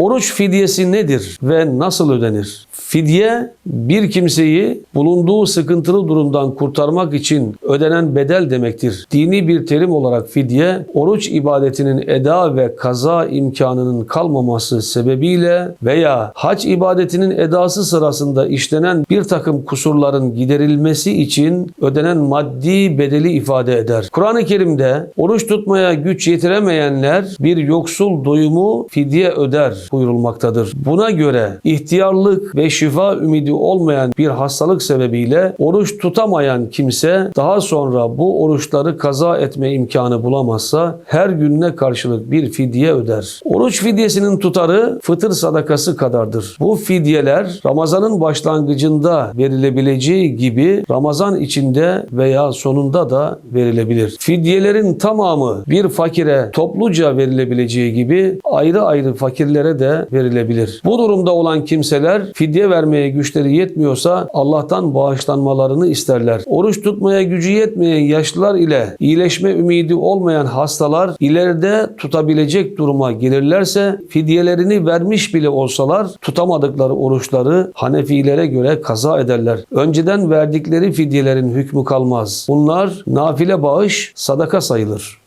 Oruç fidyesi nedir ve nasıl ödenir? Fidye bir kimseyi bulunduğu sıkıntılı durumdan kurtarmak için ödenen bedel demektir. Dini bir terim olarak fidye, oruç ibadetinin eda ve kaza imkanının kalmaması sebebiyle veya hac ibadetinin edası sırasında işlenen bir takım kusurların giderilmesi için ödenen maddi bedeli ifade eder. Kur'an-ı Kerim'de oruç tutmaya güç yetiremeyenler bir yoksul doyumu fidye öder buyurulmaktadır. Buna göre ihtiyarlık ve şifa ümidi olmayan bir hastalık sebebiyle oruç tutamayan kimse daha sonra bu oruçları kaza etme imkanı bulamazsa her gününe karşılık bir fidye öder. Oruç fidyesinin tutarı fıtır sadakası kadardır. Bu fidyeler Ramazan'ın başlangıcında verilebileceği gibi Ramazan içinde veya sonunda da verilebilir. Fidyelerin tamamı bir fakire topluca verilebileceği gibi ayrı ayrı fakirlere de verilebilir. Bu durumda olan kimseler fidye vermeye güçleri yetmiyorsa Allah'tan bağışlanmalarını isterler. Oruç tutmaya gücü yetmeyen yaşlılar ile iyileşme ümidi olmayan hastalar ileride tutabilecek duruma gelirlerse fidyelerini vermiş bile olsalar tutamadıkları oruçları Hanefilere göre kaza ederler. Önceden verdikleri fidyelerin hükmü kalmaz. Bunlar nafile bağış, sadaka sayılır.